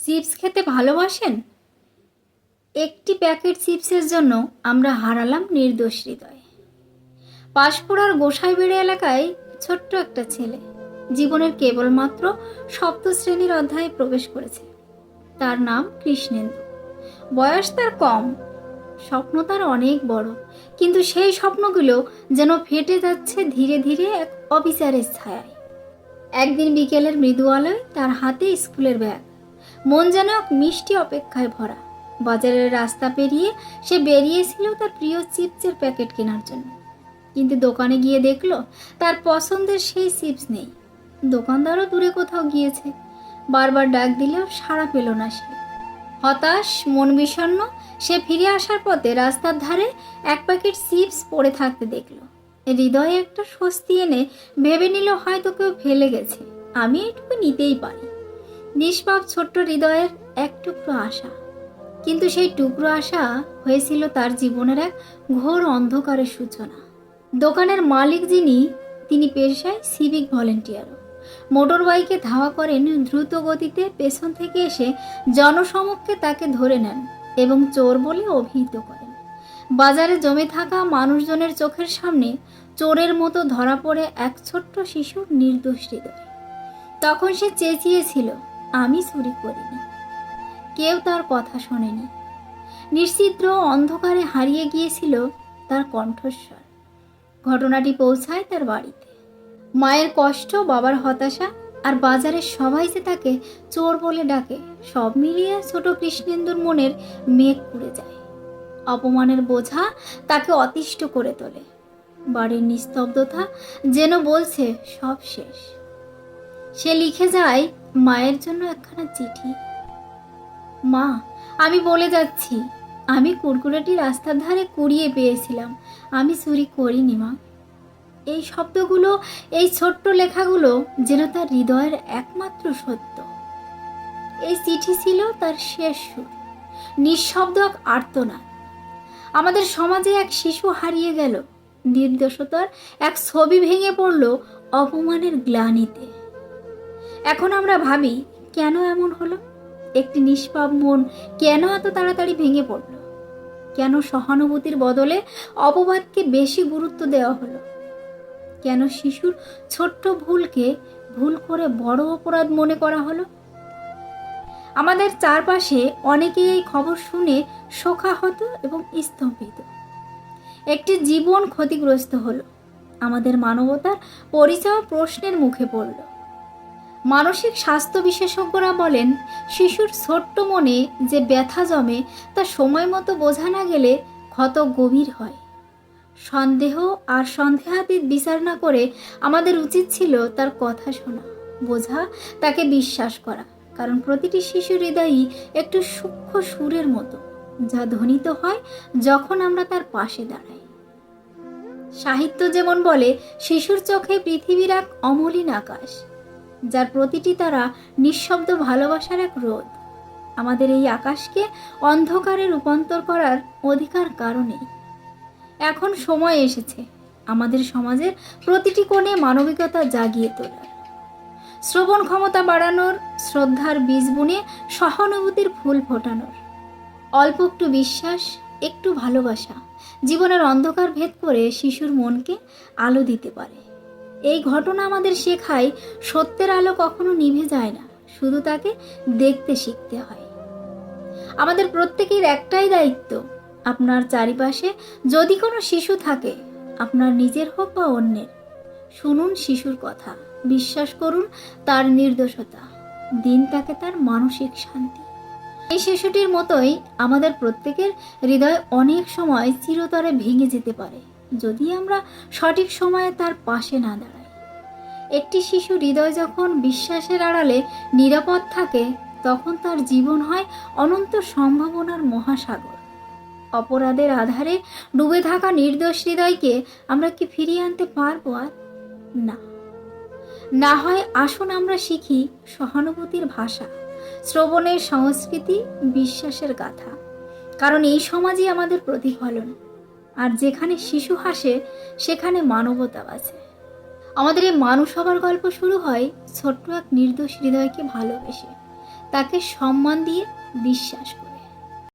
Chips খেতে ভালোবাসেন? একটি প্যাকেট চিপসের জন্য আমরা হারালাম নির্দোষ হৃদয়। পাশপুরার গোসাইবেড়ে এলাকায় ছোট্ট একটা ছেলে জীবনের কেবলমাত্র সপ্ত শ্রেণির অধ্যায়ে প্রবেশ করেছে। তার নাম কৃষ্ণেন্দু। বয়স তার কম, স্বপ্ন তার অনেক বড়, কিন্তু সেই স্বপ্নগুলো যেন ফেটে যাচ্ছে ধীরে ধীরে এক অবিচারের ছায়ায়। একদিন বিকেলের মৃদু আলোয় তার হাতে স্কুলের ব্যাগ। মন যেন এক মিষ্টি অপেক্ষায় ভরা। বাজারের রাস্তা পেরিয়ে সে বেরিয়েছিল তার প্রিয় চিপসের প্যাকেট কেনার জন্য। কিন্তু দোকানে গিয়ে দেখল, তার পছন্দের সেই চিপস নেই। দোকানদারও দূরে কোথাও গিয়েছে। বারবার ডাক দিলেও সাড়া পেল না সে। হতাশ, মন বিষণ্ণ, সে ফিরে আসার পথে রাস্তার ধারে এক প্যাকেট চিপস পড়ে থাকতে দেখল। হৃদয়ে একটা স্বস্তি এনে ভেবে নিল, হয়তো কেউ ফেলে গেছে। আমি এটুকু নিতেই পারি। নিষ্পাপ ছোট্ট হৃদয়ের এক টুকরো আশা। কিন্তু সেই টুকরো আশা হয়েছিল তার জীবনের এক ঘোর অন্ধকারের সূচনা। দোকানের মালিক যিনি, তিনি পেশায় সিভিক ভলেন্টিয়ারও মোটর বাইকে ধাওয়া করেন, দ্রুত গতিতে পেছন থেকে এসে জনসমক্ষে তাকে ধরে নেন এবং চোর বলে অভিহিত করেন। বাজারে জমে থাকা মানুষজনের চোখের সামনে চোরের মতো ধরা পড়ে এক ছোট্ট শিশুর নির্দোষ হৃদয়। তখন সে চেঁচিয়েছিল আমি চুরি করিনি। কেউ তার কথা শোনেনি। নিশ্চিদ্র অন্ধকারে হারিয়ে গিয়েছিল তার কণ্ঠস্বর। ঘটনাটি পৌঁছায় তার বাড়িতে। মায়ের কষ্ট, বাবার হতাশা আর বাজারের সবাই যে তাকে চোর বলে ডাকে, সব মিলিয়ে ছোট কৃষ্ণেন্দুর মনের মেঘ পুড়ে যায়। অপমানের বোঝা তাকে অতিষ্ঠ করে তোলে। বাড়ির নিস্তব্ধতা যেন বলছে সব শেষ। সে লিখে যায়, মায়ের জন্য একখানা চিঠি। মা, আমি বলে যাচ্ছি, আমি কুরকুরেটি রাস্তার ধারে কুড়িয়ে পেয়েছিলাম, আমি চুরি করিনি, মা। এই শব্দগুলো, এই ছোট্ট লেখাগুলো যেন তার হৃদয়ের একমাত্র সত্য। এই চিঠি ছিল তার শেষ সুর, নিঃশব্দ এক আর্তনাদ। আমাদের সমাজে এক শিশু হারিয়ে গেল, নির্দোষতার এক ছবি ভেঙে পড়ল অপমানের গ্লানিতে। এখন আমরা ভাবি, কেন এমন হলো? একটি নিষ্পাপ মন কেন এত তাড়াতাড়ি ভেঙে পড়ল? কেন সহানুভূতির বদলে অপবাদকে বেশি গুরুত্ব দেওয়া হলো? কেন শিশুর ছোট্ট ভুলকে ভুল করে বড় অপরাধ মনে করা হলো? আমাদের চারপাশে অনেকেই এই খবর শুনে শোকাহত এবং স্তম্ভিত। একটি জীবন ক্ষতিগ্রস্ত হলো। আমাদের মানবতার পরিচয় প্রশ্নের মুখে পড়ল। মানসিক স্বাস্থ্য বিশেষজ্ঞরা বলেন, শিশুর ছোট্ট মনে যে ব্যথা জমে তা সময় মতো বোঝা না গেলে ক্ষত গভীর হয়। সন্দেহ আর সন্দেহাতীত বিচার না করে আমাদের উচিত ছিল তার কথা শোনা, বোঝা, তাকে বিশ্বাস করা। কারণ প্রতিটি শিশুর হৃদয়ই একটু সূক্ষ্ম সুরের মতো, যা ধ্বনিত হয় যখন আমরা তার পাশে দাঁড়াই। সাহিত্য যেমন বলে, শিশুর চোখে পৃথিবীর এক অমলিন আকাশ। যার প্রতিটি তারা নিঃশব্দ ভালোবাসার এক রোদ আমাদের এই আকাশকে অন্ধকারে রূপান্তর করার অধিকার কারণে। এখন সময় এসেছে আমাদের সমাজের প্রতিটি কোণে মানবিকতা জাগিয়ে তোলার। শ্রবণ ক্ষমতা বাড়ানোর, শ্রদ্ধার বীজ বুনে সহানুভূতির ফুল ফোটানোর। অল্প একটু বিশ্বাস, একটু ভালোবাসা জীবনের অন্ধকার ভেদ করে শিশুর মনকে আলো দিতে পারে। এই ঘটনা আমাদের শেখায় সত্যের আলো কখনো নিভে যায় না, শুধু তাকে দেখতে শিখতে হয়। আমাদের প্রত্যেকের একটাই দায়িত্ব, আপনার চারিপাশে যদি কোনো শিশু থাকে, আপনার নিজের হোক বা অন্যের, শুনুন শিশুর কথা, বিশ্বাস করুন তার নির্দোষতা, দিন তাকে তার মানসিক শান্তি। এই শিশুটির মতোই আমাদের প্রত্যেকের হৃদয় অনেক সময় চিরতরে ভেঙে যেতে পারে। যদি আমরা সঠিক সময়ে তার পাশে না দাঁড়াই। একটি শিশু হৃদয় যখন বিশ্বাসের আড়ালে নিরাপদ থাকে, তখন তার জীবন হয় অনন্ত সম্ভাবনার মহাসাগর। অপরাধের আধারে ডুবে থাকা নির্দোষ হৃদয়কে আমরা কি ফিরিয়ে আনতে পারব আর? না। না হয় আসুন আমরা শিখি সহানুভূতির ভাষা, শ্রবণের সংস্কৃতি, বিশ্বাসের গাথা। কারণ এই সমাজই আমাদের প্রতিফলন। আর যেখানে শিশু হাসে, সেখানে মানবতা আছে। আমাদের এই মানুষ হবার গল্প শুরু হয় ছোট্ট এক নির্দোষ হৃদয়কে ভালোবেসে। তাকে সম্মান দিয়ে বিশ্বাস করি।